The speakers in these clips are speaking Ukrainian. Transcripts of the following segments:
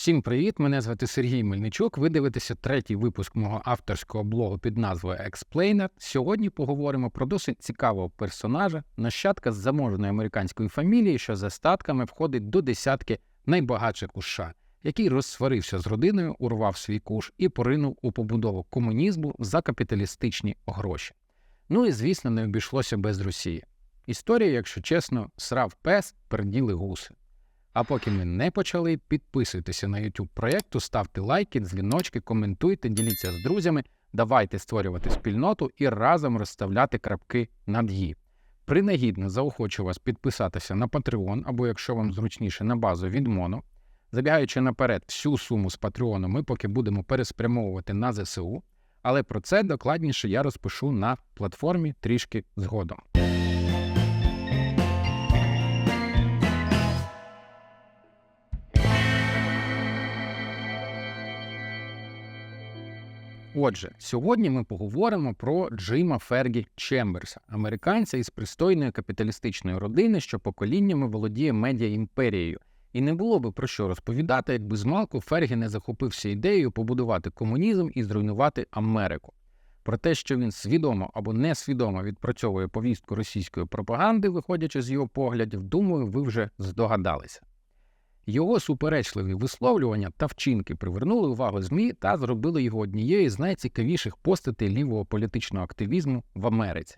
Всім привіт! Мене звати Сергій Мельничук. Ви дивитеся третій випуск мого авторського блогу під назвою Explainer. Сьогодні поговоримо про досить цікавого персонажа, нащадка з заможної американської фамілії, що за статками входить до десятки найбагатших у США, який розсварився з родиною, урвав свій куш і поринув у побудову комунізму за капіталістичні гроші. Ну і звісно, не обійшлося без Росії. Історія, якщо чесно, срав пес, перділи гуси. А поки ми не почали, підписуйтеся на YouTube проєкту, ставте лайки, дзвіночки, коментуйте, діліться з друзями, давайте створювати спільноту і разом розставляти крапки над «і». Принагідно заохочу вас підписатися на Patreon, або якщо вам зручніше на базу від Моно. Забігаючи наперед, всю суму з Patreon ми поки будемо переспрямовувати на ЗСУ, але про це докладніше я розпишу на платформі трішки згодом. Отже, сьогодні ми поговоримо про Джима Фергі Чемберса, американця із пристойної капіталістичної родини, що поколіннями володіє медіа імперією. І не було би про що розповідати, якби змалку Фергі не захопився ідеєю побудувати комунізм і зруйнувати Америку. Про те, що він свідомо або несвідомо відпрацьовує повістку російської пропаганди, виходячи з його поглядів, думаю, ви вже здогадалися. Його суперечливі висловлювання та вчинки привернули увагу ЗМІ та зробили його однією з найцікавіших постатей лівого політичного активізму в Америці.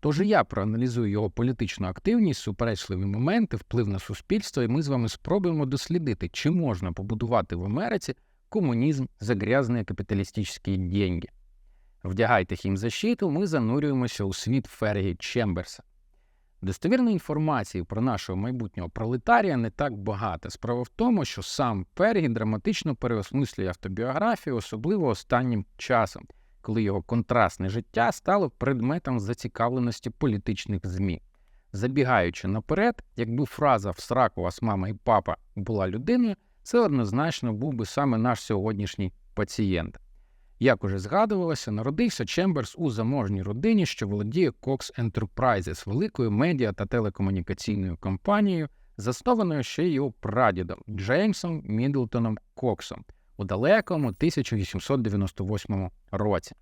Тож я проаналізую його політичну активність, суперечливі моменти, вплив на суспільство, і ми з вами спробуємо дослідити, чи можна побудувати в Америці комунізм за грязні капіталістичні деньги. Вдягайте хімзащиту, ми занурюємося у світ Фергі Чемберса. Достовірної інформації про нашого майбутнього пролетарія не так багато. Справа в тому, що сам Пергі драматично переосмислює автобіографію, особливо останнім часом, коли його контрастне життя стало предметом зацікавленості політичних ЗМІ. Забігаючи наперед, якби фраза в сраку вас мама і папа була людиною, це однозначно був би саме наш сьогоднішній пацієнт. Як уже згадувалося, народився Чемберс у заможній родині, що володіє Cox Enterprises, великою медіа та телекомунікаційною компанією, заснованою ще його прадідом Джеймсом Мідлтоном Коксом у далекому 1898 році.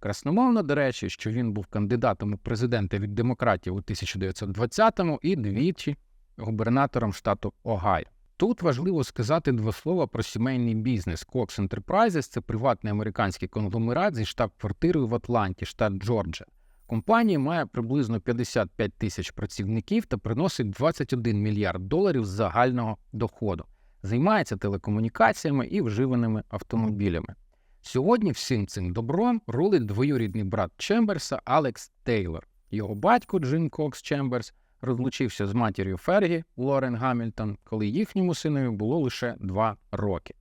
Красномовно, до речі, що він був кандидатом у президенти від демократів у 1920-му і двічі губернатором штату Огайо. Тут важливо сказати два слова про сімейний бізнес. Cox Enterprises – це приватний американський конгломерат зі штаб-квартирою в Атланті, штат Джорджія. Компанія має приблизно 55 тисяч працівників та приносить 21 мільярд доларів загального доходу. Займається телекомунікаціями і вживаними автомобілями. Сьогодні всім цим добром рулить двоюрідний брат Чемберса Алекс Тейлор. Його батько Джин Кокс Чемберс розлучився з матір'ю Фергі Лорен Гамільтон, коли їхньому синові було лише два роки.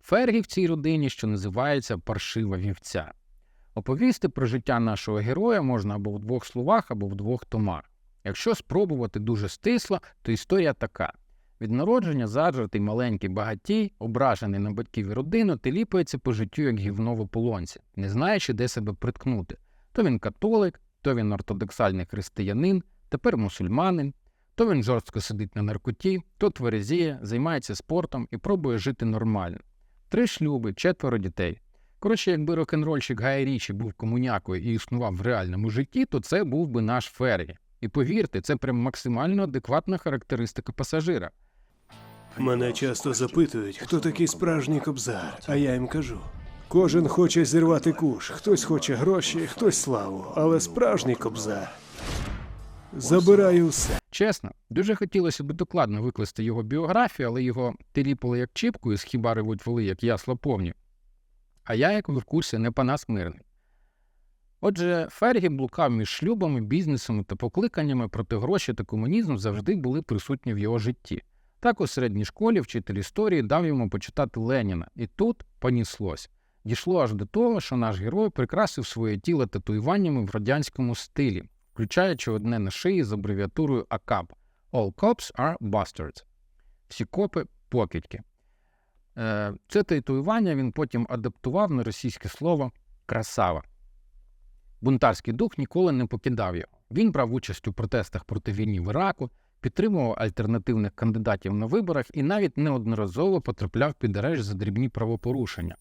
Фергі в цій родині, що називається паршива вівця. Оповісти про життя нашого героя можна або в двох словах, або в двох томах. Якщо спробувати дуже стисло, то історія така. Від народження заджатий маленький багатій, ображений на батьків і родину, теліпається по життю як гівно в ополонці, не знаючи, де себе приткнути. То він католик, то він ортодоксальний християнин, тепер мусульманин, то він жорстко сидить на наркоті, то тверезіє, займається спортом і пробує жити нормально. Три шлюби, четверо дітей. Коротше, якби рок-н-рольщик Гай Річі був комунякою і існував в реальному житті, то це був би наш Фергі. І повірте, це прям максимально адекватна характеристика пасажира. Мене часто запитують, хто такий справжній кобзар, а я їм кажу. Кожен хоче зірвати куш, хтось хоче гроші, хтось славу, але справжній кобзар забирає усе. Чесно, дуже хотілося б докладно викласти його біографію, але його теліпали як чіпкою, з хіба ревуть воли, як ясла повні. А я, як в курсі, не панас мирний. Отже, Фергі блукав між шлюбами, бізнесом та покликаннями, проти гроші та комунізм завжди були присутні в його житті. Так у середній школі вчитель історії дав йому почитати Леніна, і тут поніслось. Дійшло аж до того, що наш герой прикрасив своє тіло татуюваннями в радянському стилі, включаючи одне на шиї з абревіатурою АКАП All Cops are Bastards. Всі копи покидьки. Е, Це татуювання він потім адаптував на російське слово красава. Бунтарський дух ніколи не покидав його. Він брав участь у протестах проти війни в Іраку, підтримував альтернативних кандидатів на виборах і навіть неодноразово потрапляв під арешт за дрібні правопорушення.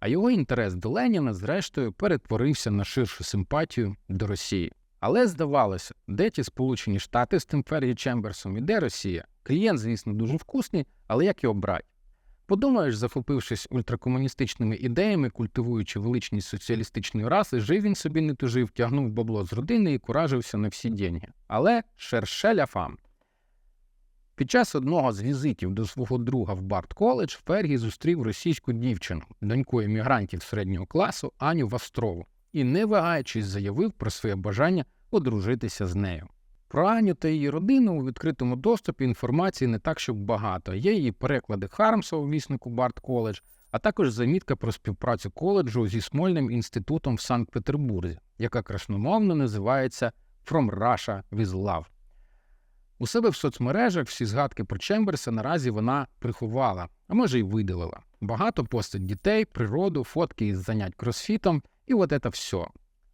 А його інтерес до Леніна, зрештою, перетворився на ширшу симпатію до Росії. Але здавалося, де ті Сполучені Штати з тим Фергі Чемберсом і де Росія? Клієнт, звісно, дуже вкусний, але як його брати? Подумаєш, захопившись ультракомуністичними ідеями, культивуючи величність соціалістичної раси, жив він собі не тужив, тягнув бабло з родини і куражився на всі деньги. Але шершеля фам. Під час одного з візитів до свого друга в Барт коледж Фергі зустрів російську дівчину, доньку емігрантів середнього класу Аню Вастрову, і, не вагаючись, заявив про своє бажання одружитися з нею. Про Аню та її родину у відкритому доступі інформації не так, щоб багато. Є її переклади Хармса у віснику Барт коледж, а також замітка про співпрацю коледжу зі Смольним інститутом в Санкт-Петербурзі, яка красномовно називається From Russia with Love. У себе в соцмережах всі згадки про Чемберса наразі вона приховала, а може й видалила. Багато постать дітей, природу, фотки із занять кросфітом, і от це все.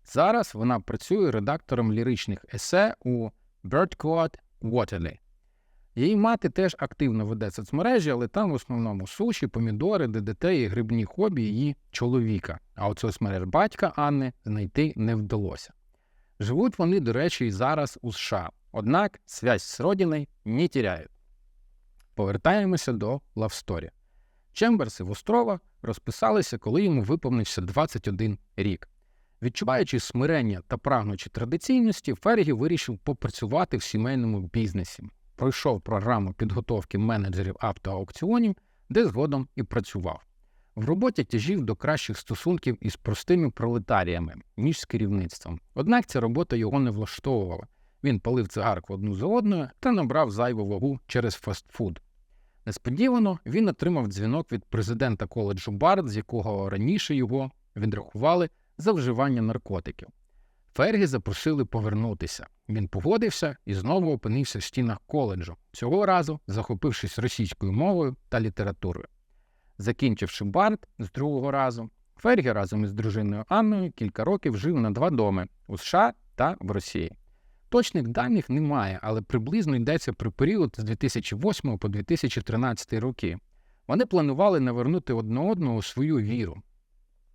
Зараз вона працює редактором ліричних есе у Birdcode Waterley. Її мати теж активно веде соцмережі, але там в основному суші, помідори, ДДТ і грибні хобі її чоловіка. А от соцмереж батька Анни знайти не вдалося. Живуть вони, до речі, і зараз у США. Однак связь з родиною не тіряють. Повертаємося до лавсторі. Чемберс і Вострова розписалися, коли йому виповнився 21 рік. Відчуваючи смирення та прагнучи традиційності, Фергі вирішив попрацювати в сімейному бізнесі. Пройшов програму підготовки менеджерів автоаукціонів, де згодом і працював. В роботі тяжів до кращих стосунків із простими пролетаріями, ніж з керівництвом. Однак ця робота його не влаштовувала. Він палив цигарку одну за одною та набрав зайву вагу через фастфуд. Несподівано він отримав дзвінок від президента коледжу Барт, з якого раніше його відрахували за вживання наркотиків. Фергі запросили повернутися. Він погодився і знову опинився в стінах коледжу, цього разу захопившись російською мовою та літературою. Закінчивши Барт з другого разу, Фергі разом із дружиною Анною кілька років жив на два доми у США та в Росії. Точних даних немає, але приблизно йдеться про період з 2008 по 2013 роки. Вони планували навернути одне одного свою віру.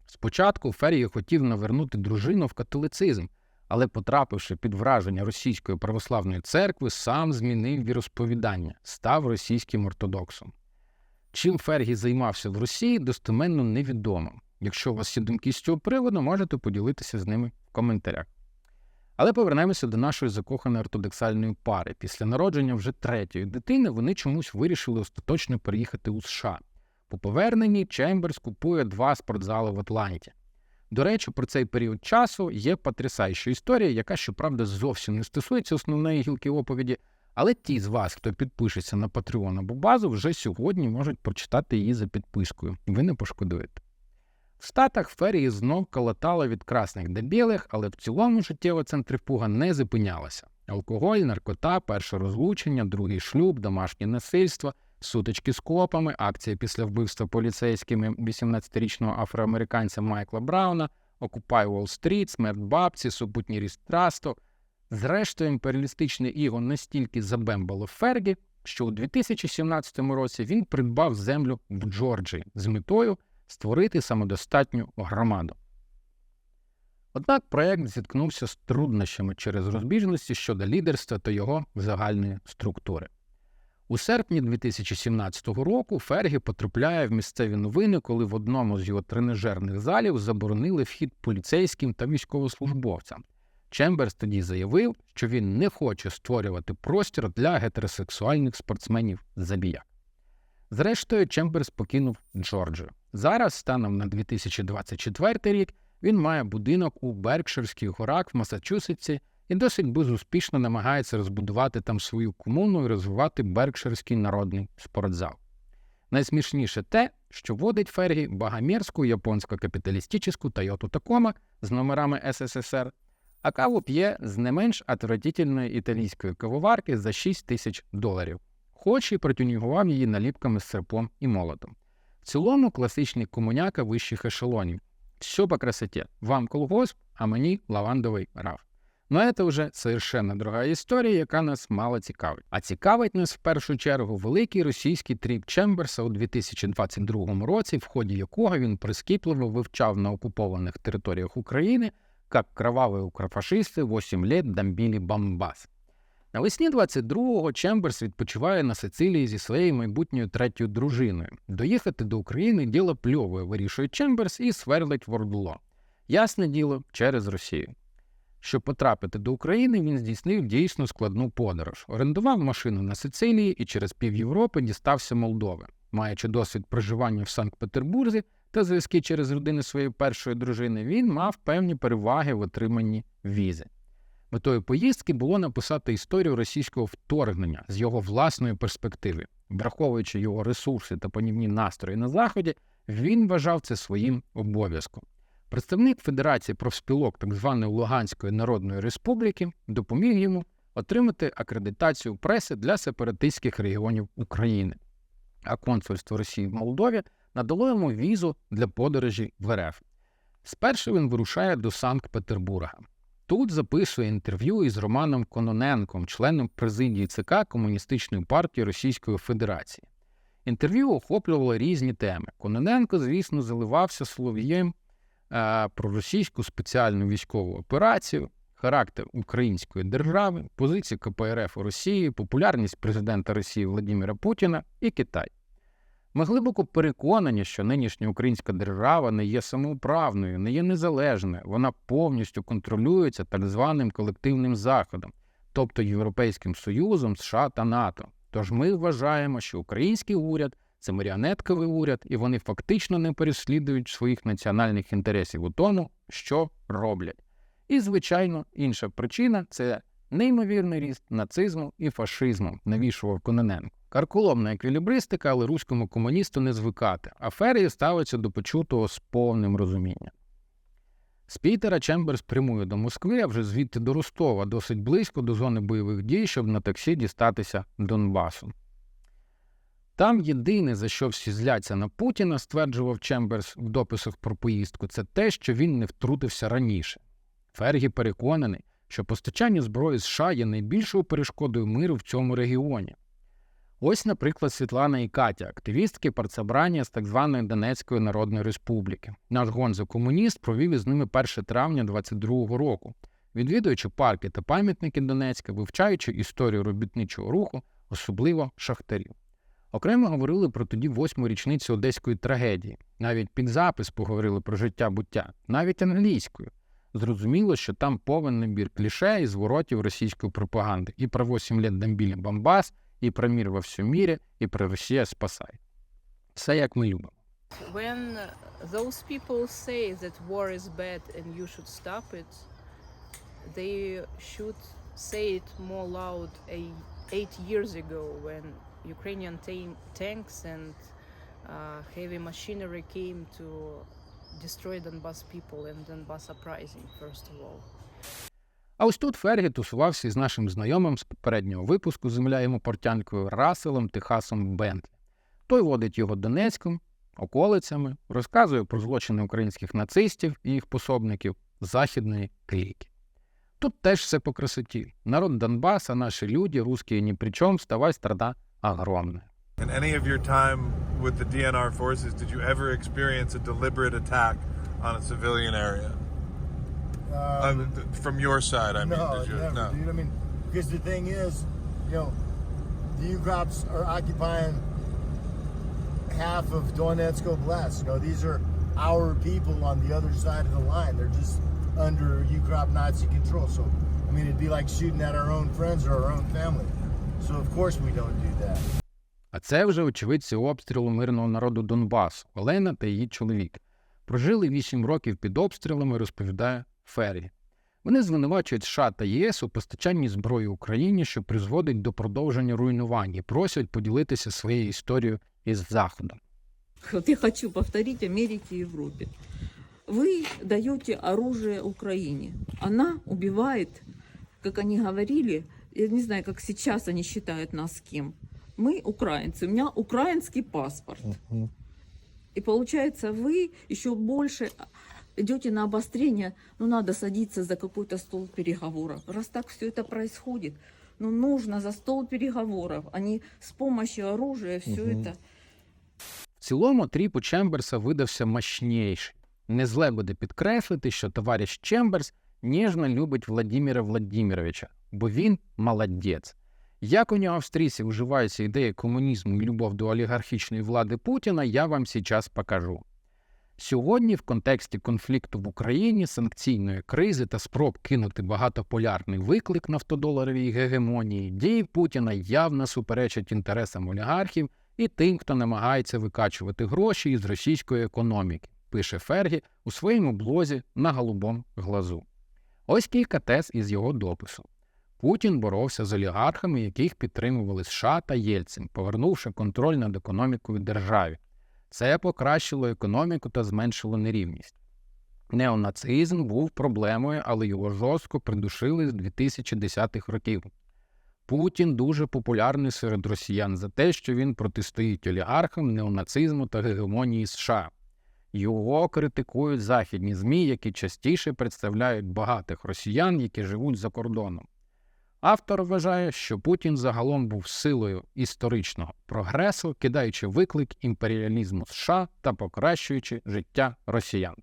Спочатку Фергі хотів навернути дружину в католицизм, але, потрапивши під враження російської православної церкви, сам змінив віросповідання, став російським ортодоксом. Чим Фергі займався в Росії, достеменно невідомо. Якщо у вас є думки з цього приводу, можете поділитися з ними в коментарях. Але повернемося до нашої закоханої ортодоксальної пари. Після народження вже третьої дитини вони чомусь вирішили остаточно переїхати у США. По поверненні Чемберс купує два спортзали в Атланті. До речі, про цей період часу є потрясаюча історія, яка, щоправда, зовсім не стосується основної гілки оповіді, але ті з вас, хто підпишеться на Patreon або базу, вже сьогодні можуть прочитати її за підпискою. Ви не пошкодуєте. В Штатах ферії знов колотала від красних до білих, але в цілому життєва центрифуга не зупинялася. Алкоголь, наркота, перше розлучення, другий шлюб, домашнє насильство, сутички з копами, акція після вбивства поліцейськими 18-річного афроамериканця Майкла Брауна, Окупай Уолл-стріт, смерть бабці, супутній ріст трасту. Зрештою, імперіалістичне іго настільки забембало Фергі, що у 2017 році він придбав землю в Джорджії з метою створити самодостатню громаду. Однак проект зіткнувся з труднощами через розбіжності щодо лідерства та його загальної структури. У серпні 2017 року Фергі потрапляє в місцеві новини, коли в одному з його тренажерних залів заборонили вхід поліцейським та військовослужбовцям. Чемберс тоді заявив, що він не хоче створювати простір для гетеросексуальних спортсменів забіяк. Зрештою, Чемберс покинув Джорджію. Зараз, станом на 2024 рік, він має будинок у Беркширських горах в Масачусетсі і досить безуспішно намагається розбудувати там свою комуну і розвивати Беркширський народний спортзал. Найсмішніше те, що водить Фергі багамірську японсько-капіталістичну Тойоту Такома з номерами СССР, а каву п'є з не менш отвратительної італійської кавоварки за 6 тисяч доларів, хоч і протюнігував її наліпками з серпом і молотом. В цілому класичний комуняка вищих ешелонів. Все по красоті. Вам колгосп, а мені лавандовий раф. Но це вже совершенно друга історія, яка нас мало цікавить. А цікавить нас в першу чергу великий російський тріп Чемберса у 2022 році, в ході якого він прискіпливо вивчав на окупованих територіях України, як кроваві укрофашисти 8 лет дамбілі Бамбас. Навесні 22-го Чемберс відпочиває на Сицилії зі своєю майбутньою третьою дружиною. Доїхати до України діло пльове, вирішує Чемберс і сверлить в Ордло. Ясне діло, через Росію. Щоб потрапити до України, він здійснив дійсно складну подорож. Орендував машину на Сицилії і через пів Європи дістався Молдови. Маючи досвід проживання в Санкт-Петербурзі та зв'язки через родини своєї першої дружини, він мав певні переваги в отриманні візи. Метою поїздки було написати історію російського вторгнення з його власної перспективи. Враховуючи його ресурси та панівні настрої на Заході, він вважав це своїм обов'язком. Представник Федерації профспілок так званої Луганської Народної Республіки допоміг йому отримати акредитацію преси для сепаратистських регіонів України. А консульство Росії в Молдові надало йому візу для подорожі в РФ. Спершу він вирушає до Санкт-Петербурга. Тут записує інтерв'ю із Романом Кононенком, членом президії ЦК Комуністичної партії Російської Федерації. Інтерв'ю охоплювало різні теми. Кононенко, звісно, заливався слов'єм е, про російську спеціальну військову операцію, характер української держави, позиції КПРФ у Росії, популярність президента Росії Владимира Путіна і Китай. Ми глибоко переконані, що нинішня українська держава не є самоуправною, не є незалежною, вона повністю контролюється так званим колективним заходом, тобто Європейським Союзом, США та НАТО. Тож ми вважаємо, що український уряд це маріонетковий уряд, і вони фактично не переслідують своїх національних інтересів у тому, що роблять. І, звичайно, інша причина це неймовірний ріст нацизму і фашизму, навішував Кононенко. Карколомна еквілібристика, але руському комуністу не звикати, а Феррі ставиться до почутого з повним розумінням. З Пітера Чемберс прямує до Москви, а вже звідти до Ростова, досить близько до зони бойових дій, щоб на таксі дістатися Донбасу. Там єдине, за що всі зляться на Путіна, стверджував Чемберс в дописах про поїздку, це те, що він не втрутився раніше. Фергі переконаний, що постачання зброї США є найбільшою перешкодою миру в цьому регіоні. Ось, наприклад, Світлана і Катя, активістки партсобрання з так званої Донецької Народної Республіки. Наш гонзо комуніст провів із ними 1 травня 22-го року, відвідуючи парки та пам'ятники Донецька, вивчаючи історію робітничого руху, особливо шахтарів. Окремо говорили про тоді восьму річницю одеської трагедії. Навіть під запис поговорили про життя буття, навіть англійською. Зрозуміло, що там повен набір кліше і зворотів російської пропаганди і про 8 лет дамбілі Бамбас, і про мір во всьому мірі, і про Росія спасай. Все як ми любимо. when those people say that war is bad and you should stop it, they should say it more loud a, eight years ago when Ukrainian ta- tanks and uh, heavy machinery came to destroy Donbass people and Donbass uprising, first of all. А ось тут Фергі тусувався із нашим знайомим з попереднього випуску земля йому портянкою Раселом Техасом Бентлі. Той водить його Донецьком, околицями, розказує про злочини українських нацистів і їх пособників західної кліки. Тут теж все по красоті. Народ Донбаса, наші люди, русські ні при чому, ставай страда огромна. In any of your time with the DNR forces, did you ever experience a deliberate attack on a civilian area? Um, Um, th- from your side, I mean. no, did you? never, no. dude. I mean, because the thing is, you know, the Ukrops are occupying half of Donetsk Oblast. You know, these are our people on the other side of the line. They're just under Ukrop Nazi control. So, I mean, it'd be like shooting at our own friends or our own family. So, of course, we don't do that. А це вже очевидці обстрілу мирного народу Донбасу, Олена та її чоловік. Прожили 8 років під обстрілами, розповідає Феррі. Вони звинувачують США та ЄС у постачанні зброї Україні, що призводить до продовження руйнувань, і просять поділитися своєю історією із Заходом. Вот я хочу повторить Америке и Европе. Вы даете оружие Украине. Она убивает, как они говорили, я не знаю, как сейчас они считают нас кем. Мы украинцы. У меня украинский паспорт. И получается, вы еще больше идете на обострение, ну надо садиться за какой-то стол переговоров. Раз так все это происходит, ну нужно за стол переговоров, а не с помощью оружия все Мгм. это. В цілому тріп у Чемберса видався мощніший. Не зле буде підкреслити, що товариш Чемберс ніжно любить Владіміра Владіміровича, бо він молодець. Як у нього австрійці вживаються ідеї комунізму і любов до олігархічної влади Путіна, я вам зараз покажу. Сьогодні, в контексті конфлікту в Україні, санкційної кризи та спроб кинути багатополярний виклик нафтодоларовій гегемонії, дії Путіна явно суперечать інтересам олігархів і тим, хто намагається викачувати гроші із російської економіки, пише Фергі у своєму блозі на голубом глазу. Ось кілька тез із його допису. Путін боровся з олігархами, яких підтримували США та Єльцин, повернувши контроль над економікою державі. Це покращило економіку та зменшило нерівність. Неонацизм був проблемою, але його жорстко придушили з 2010-х років. Путін дуже популярний серед росіян за те, що він протистоїть олігархам, неонацизму та гегемонії США. Його критикують західні ЗМІ, які частіше представляють багатих росіян, які живуть за кордоном. Автор вважає, що Путін загалом був силою історичного прогресу, кидаючи виклик імперіалізму США та покращуючи життя росіян.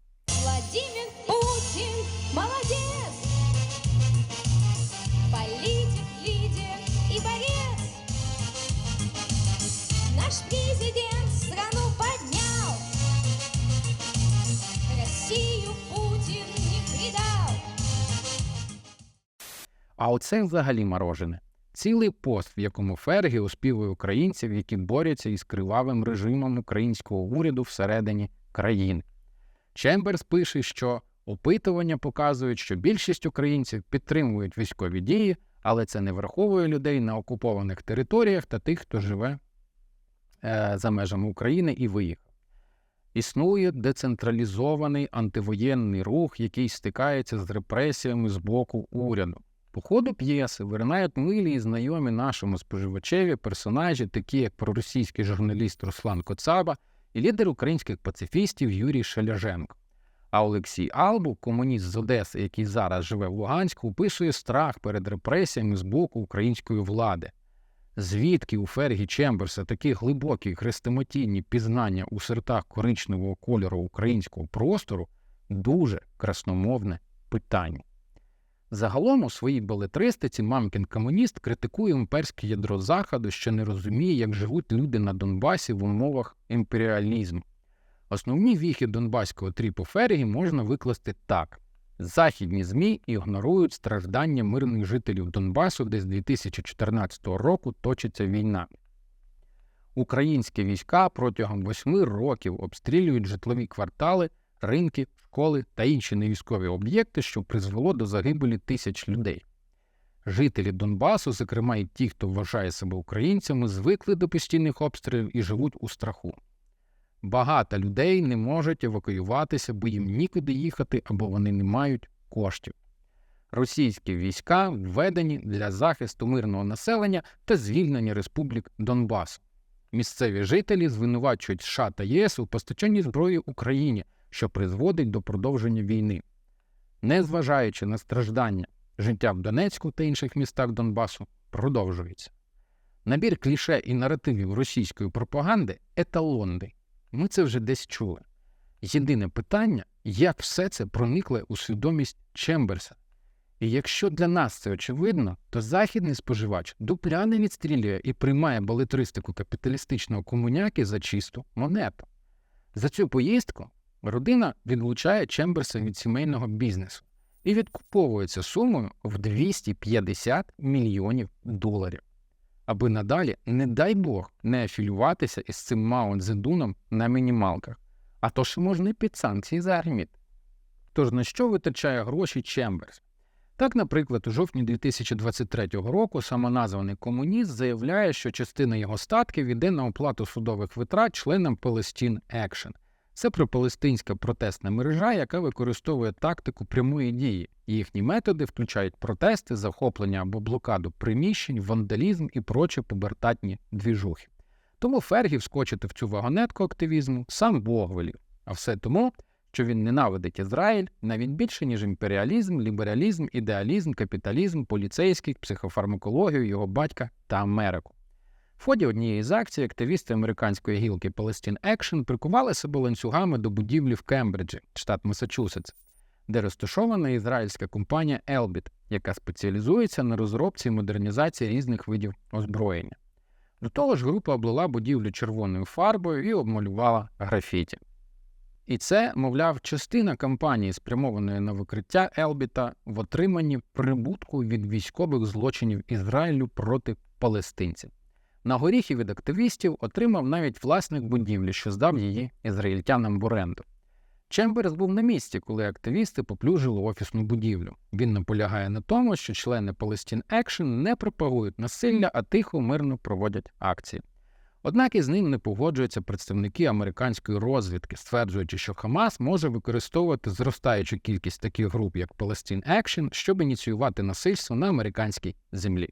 А оце взагалі морожене. Цілий пост, в якому Фергі оспівує українців, які борються із кривавим режимом українського уряду всередині країни. Чемберс пише, що опитування показують, що більшість українців підтримують військові дії, але це не враховує людей на окупованих територіях та тих, хто живе е, за межами України і виїхав. Існує децентралізований антивоєнний рух, який стикається з репресіями з боку уряду. По ходу п'єси виринають милі і знайомі нашому споживачеві персонажі, такі як проросійський журналіст Руслан Коцаба і лідер українських пацифістів Юрій Шаляженко. А Олексій Албу, комуніст з Одеси, який зараз живе в Луганську, описує страх перед репресіями з боку української влади. Звідки у Фергі Чемберса такі глибокі хрестимотійні пізнання у сертах коричневого кольору українського простору дуже красномовне питання. Загалом у своїй белетристиці мамкін комуніст критикує імперське ядро Заходу, що не розуміє, як живуть люди на Донбасі в умовах імперіалізму. Основні віхи Донбаського тріпу Фергі можна викласти так: західні ЗМІ ігнорують страждання мирних жителів Донбасу, де з 2014 року точиться війна. Українські війська протягом восьми років обстрілюють житлові квартали, ринки, школи та інші невійськові об'єкти, що призвело до загибелі тисяч людей. Жителі Донбасу, зокрема і ті, хто вважає себе українцями, звикли до постійних обстрілів і живуть у страху. Багато людей не можуть евакуюватися, бо їм нікуди їхати або вони не мають коштів. Російські війська введені для захисту мирного населення та звільнення республік Донбасу. Місцеві жителі звинувачують США та ЄС у постачанні зброї Україні, що призводить до продовження війни. Незважаючи на страждання, життя в Донецьку та інших містах Донбасу продовжується. Набір кліше і наративів російської пропаганди еталонний. Ми це вже десь чули. Єдине питання, як все це проникло у свідомість Чемберса. І якщо для нас це очевидно, то західний споживач дупля не відстрілює і приймає балетристику капіталістичного комуняки за чисту монету. За цю поїздку родина відлучає Чемберса від сімейного бізнесу і відкуповується сумою в 250 мільйонів доларів, аби надалі, не дай Бог, не афілюватися із цим Мао Цзедуном на мінімалках, а то ж можна під санкції заарміти. Тож на що витрачає гроші Чемберс? Так, наприклад, у жовтні 2023 року самоназваний комуніст заявляє, що частина його статків іде на оплату судових витрат членам Palestine Action. Це пропалестинська протестна мережа, яка використовує тактику прямої дії. Їхні методи включають протести, захоплення або блокаду приміщень, вандалізм і прочі побертатні двіжухи. Тому Фергі вскочити в цю вагонетку активізму сам Бог велів. А все тому, що він ненавидить Ізраїль навіть більше, ніж імперіалізм, лібералізм, ідеалізм, капіталізм, поліцейський, психофармакологію, його батька та Америку. В ході однієї з акцій активісти американської гілки Palestine Action прикували себе ланцюгами до будівлі в Кембриджі, штат Масачусетс, де розташована ізраїльська компанія Elbit, яка спеціалізується на розробці і модернізації різних видів озброєння. До того ж, група облила будівлю червоною фарбою і обмалювала графіті. І це, мовляв, частина кампанії, спрямованої на викриття Елбіта в отриманні прибутку від військових злочинів Ізраїлю проти палестинців. На горіхи від активістів отримав навіть власник будівлі, що здав її ізраїльтянам в оренду. Чемберс був на місці, коли активісти поплюжили офісну будівлю. Він наполягає на тому, що члени Palestine Action не пропагують насилля, а тихо мирно проводять акції. Однак із ним не погоджуються представники американської розвідки, стверджуючи, що Хамас може використовувати зростаючу кількість таких груп, як Palestine Action, щоб ініціювати насильство на американській землі.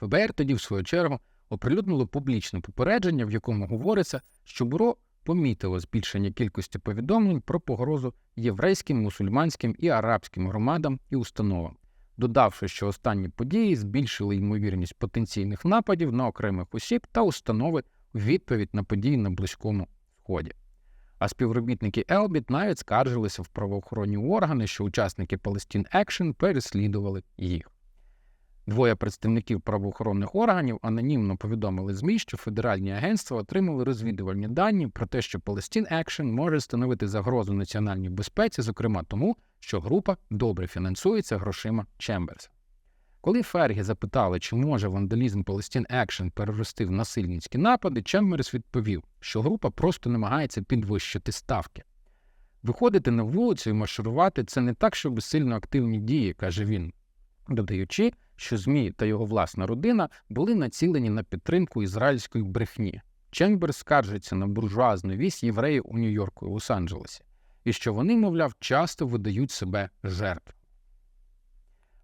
ФБР тоді, в свою чергу, оприлюднило публічне попередження, в якому говориться, що бюро помітило збільшення кількості повідомлень про погрозу єврейським, мусульманським і арабським громадам і установам, додавши, що останні події збільшили ймовірність потенційних нападів на окремих осіб та установи у відповідь на події на Близькому Сході. А співробітники Елбіт навіть скаржилися в правоохоронні органи, що учасники Palestine Action переслідували їх. Двоє представників правоохоронних органів анонімно повідомили ЗМІ, що федеральні агентства отримали розвідувальні дані про те, що Palestine Action може становити загрозу національній безпеці, зокрема тому, що група добре фінансується грошима Чемберса. Коли Фергі запитали, чи може вандалізм Palestine Action перерости в насильницькі напади, Чемберс відповів, що група просто намагається підвищити ставки. Виходити на вулицю і марширувати це не так, щоб сильно активні дії, каже він, додаючи, що ЗМІ та його власна родина були націлені на підтримку ізраїльської брехні. Чемберс скаржиться на буржуазну вісь євреїв у Нью-Йорку і Лос-Анджелесі, і що вони, мовляв, часто видають себе жертв.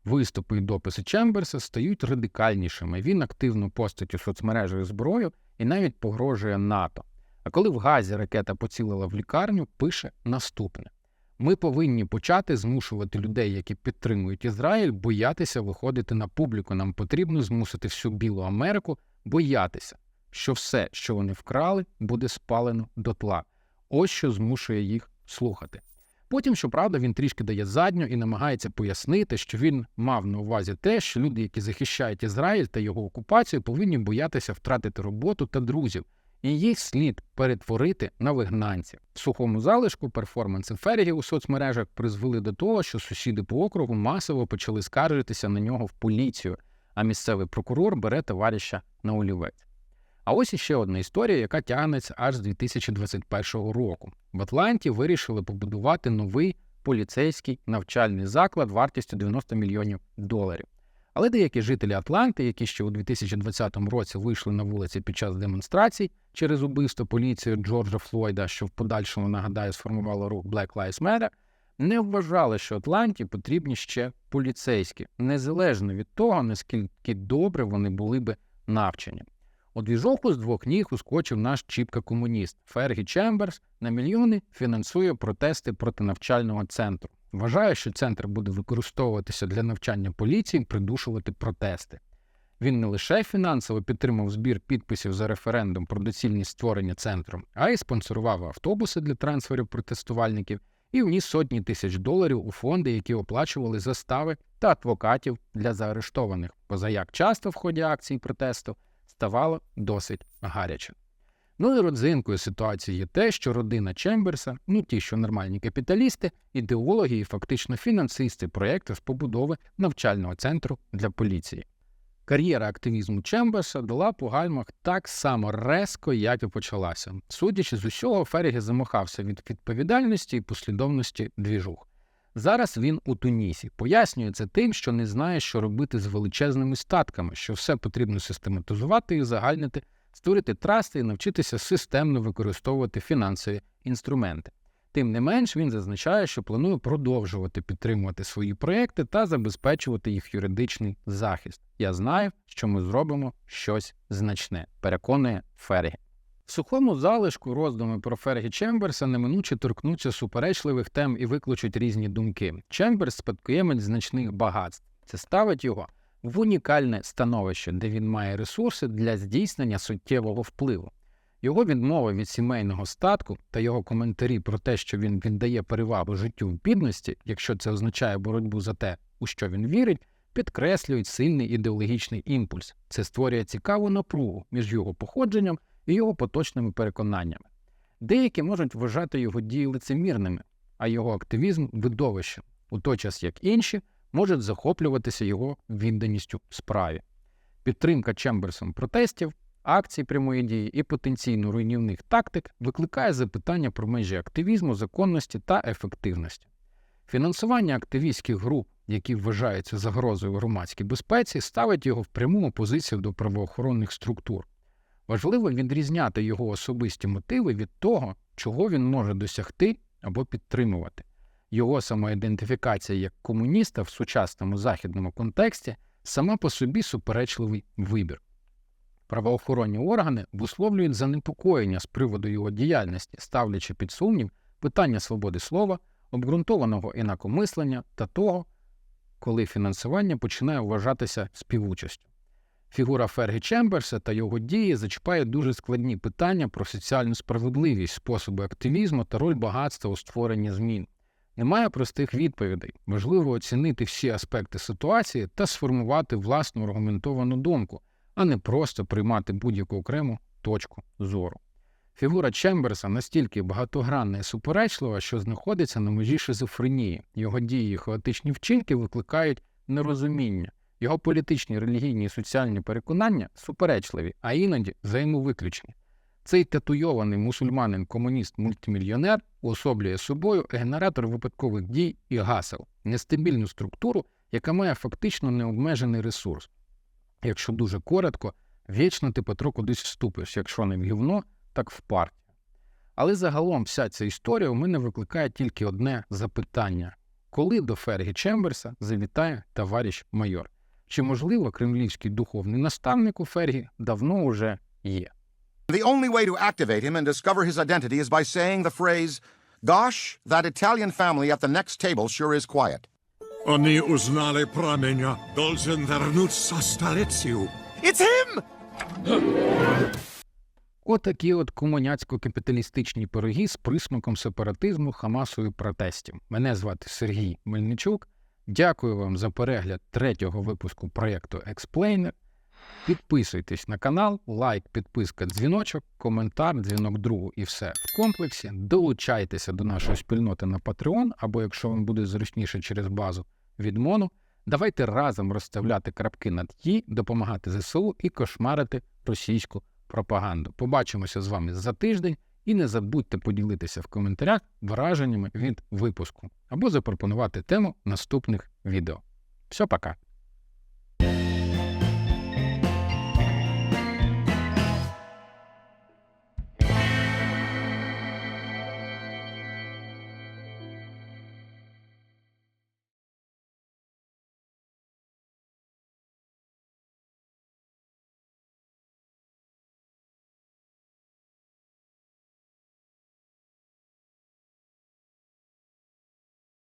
Виступи і дописи Чемберса стають радикальнішими. Він активно постить у соцмережах зброю і навіть погрожує НАТО. А коли в Газі ракета поцілила в лікарню, пише наступне: ми повинні почати змушувати людей, які підтримують Ізраїль, боятися виходити на публіку. Нам потрібно змусити всю білу Америку боятися, що все, що вони вкрали, буде спалено дотла. Ось що змушує їх слухати. Потім, щоправда, він трішки дає задню і намагається пояснити, що він мав на увазі те, що люди, які захищають Ізраїль та його окупацію, повинні боятися втратити роботу та друзів, і їх слід перетворити на вигнанців. В сухому залишку перформанси Фергі у соцмережах призвели до того, що сусіди по округу масово почали скаржитися на нього в поліцію, а місцевий прокурор бере товариша на олівець. А ось іще одна історія, яка тягнеться аж з 2021 року. В Атланті вирішили побудувати новий поліцейський навчальний заклад вартістю 90 мільйонів доларів. Але деякі жителі Атланти, які ще у 2020 році вийшли на вулиці під час демонстрацій через убивство поліції Джорджа Флойда, що в подальшому нагадаю сформувало рух Black Lives Matter, не вважали, що Атланті потрібні ще поліцейські, незалежно від того, наскільки добре вони були би навчені. У двіжоху з двох ніг ускочив наш чіпка-комуніст Фергі Чемберс на мільйони фінансує протести проти навчального центру. Вважає, що центр буде використовуватися для навчання поліції, придушувати протести. Він не лише фінансово підтримав збір підписів за референдум про доцільність створення центру, а й спонсорував автобуси для трансферів протестувальників і вніс сотні тисяч доларів у фонди, які оплачували застави та адвокатів для заарештованих, позаяк часто в ході акцій протесту ставало досить гаряче. Ну і родзинкою ситуації є те, що родина Чемберса, ну ті, що нормальні капіталісти, ідеологи і фактично фінансисти проєкту з побудови навчального центру для поліції. Кар'єра активізму Чемберса дала по гальмах так само резко, як і почалася. Судячи з усього, Ферігі замахався від відповідальності і послідовності двіжух. Зараз він у Тунісі. Пояснює це тим, що не знає, що робити з величезними статками, що все потрібно систематизувати і загальнити, створити трасти і навчитися системно використовувати фінансові інструменти. Тим не менш, він зазначає, що планує продовжувати підтримувати свої проекти та забезпечувати їх юридичний захист. Я знаю, що ми зробимо щось значне, переконує Фергі. В сухому залишку роздуми про Фергі Чемберса неминуче торкнуться суперечливих тем і викличуть різні думки. Чемберс спадкоємець значних багатств. Це ставить його в унікальне становище, де він має ресурси для здійснення суттєвого впливу. Його відмова від сімейного статку та його коментарі про те, що він віддає перевагу життю в бідності, якщо це означає боротьбу за те, у що він вірить, підкреслюють сильний ідеологічний імпульс. Це створює цікаву напругу між його походженням і його поточними переконаннями. Деякі можуть вважати його дії лицемірними, а його активізм видовищем, у той час як інші можуть захоплюватися його відданістю справі. Підтримка Чемберсом протестів, акцій прямої дії і потенційно руйнівних тактик викликає запитання про межі активізму, законності та ефективності. Фінансування активістських груп, які вважаються загрозою громадській безпеці, ставить його в пряму опозицію до правоохоронних структур. Важливо відрізняти його особисті мотиви від того, чого він може досягти або підтримувати. Його самоідентифікація як комуніста в сучасному західному контексті сама по собі суперечливий вибір. Правоохоронні органи висловлюють занепокоєння з приводу його діяльності, ставлячи під сумнів питання свободи слова, обґрунтованого інакомислення та того, коли фінансування починає вважатися співучастю. Фігура Фергі Чемберса та його дії зачіпає дуже складні питання про соціальну справедливість, способи активізму та роль багатства у створенні змін. Немає простих відповідей. Важливо оцінити всі аспекти ситуації та сформувати власну аргументовану думку, а не просто приймати будь-яку окрему точку зору. Фігура Чемберса настільки багатогранна і суперечлива, що знаходиться на межі шизофренії. Його дії і хаотичні вчинки викликають нерозуміння. Його політичні, релігійні і соціальні переконання суперечливі, а іноді взаємовиключні. Цей татуйований мусульманин комуніст-мультимільйонер уособлює собою генератор випадкових дій і гасел, нестабільну структуру, яка має фактично необмежений ресурс. Якщо дуже коротко, вічно ти Петро кудись вступиш, якщо не в гівно, так в партію. Але загалом вся ця історія у мене викликає тільки одне запитання: коли до Фергі Чемберса завітає товариш майор? Чи можливо кремлівський духовний наставник у Фергі давно уже є? The only way to activate him and discover his identity is by saying the phrase, Gosh, that Italian family at the next table sure is quiet. Oni uznali про должен вернуться в. It's him! Отакі от комуняцько-капіталістичні пироги з присмаком сепаратизму, хамасу і протестів. Мене звати Сергій Мельничук. Дякую вам за перегляд третього випуску проєкту Explainer. Підписуйтесь на канал, лайк, підписка, дзвіночок, коментар, дзвінок другу і все в комплексі. Долучайтеся до нашої спільноти на Patreon, або якщо вам буде зручніше через базу від Мону. Давайте разом розставляти крапки над «і», допомагати ЗСУ і кошмарити російську пропаганду. Побачимося з вами за тиждень і не забудьте поділитися в коментарях враженнями від випуску або запропонувати тему наступних відео. Все, пока!